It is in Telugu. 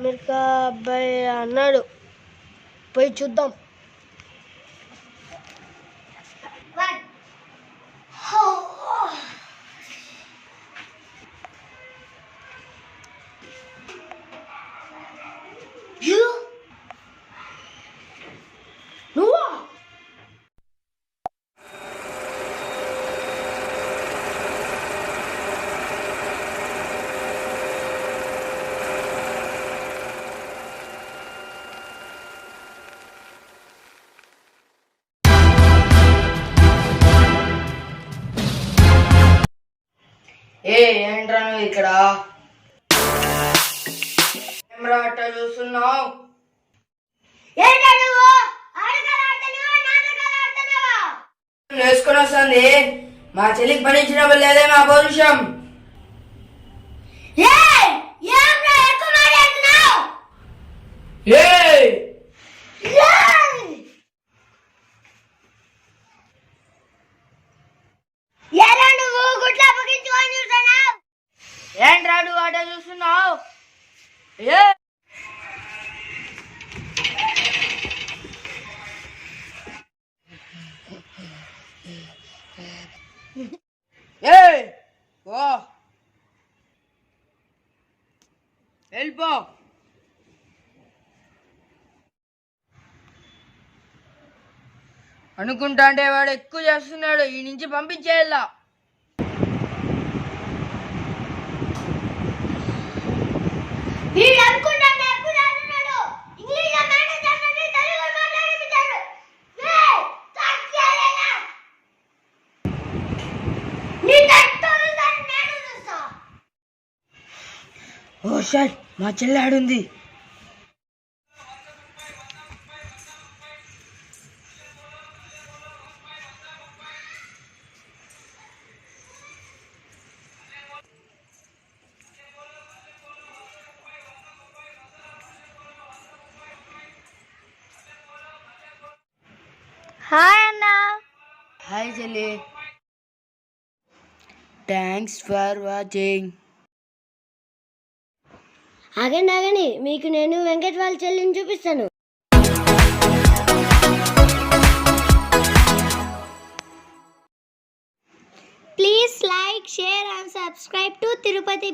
అమెరికా అబ్బాయి అన్నాడు. పోయి చూద్దాం. You ఏ ఏంట్రా నువ్వు ఇక్కడ? కెమెరా అట్ట చూస్తున్నావు. నేర్చుకుని వస్తుంది మా చెల్లికి పనిచ్చినప్పుడు లేదే మా పౌరుషం ఏయ్ ఏంట్రా ఎక్కువ మాట్లాడుతున్నావు ఏ ఏయ్! ఎరా నువ్వు గుడ్ల అప్పగించుకొని చూస్తున్నావు ఏంట్రా నువ్వు అట్ట చూస్తున్నావు ఏ ఏ ఓ వెళ్ళిపో. అనుకుంటా వాడు ఎక్కువ చేస్తున్నాడు. ఈ నుంచి పంపించేయాలా? ఓ షట్ మా చెల్లి ఆడుంది హాయ్ అన్న. హాయ్ చెల్లి థ్యాంక్స్ ఫర్ వాచింగ్ ఆగండి ఆగండి. మీకు నేను వెంకట్ వాళ్ళ చెల్లిని చూపిస్తాను. Please like share and subscribe to Tirupati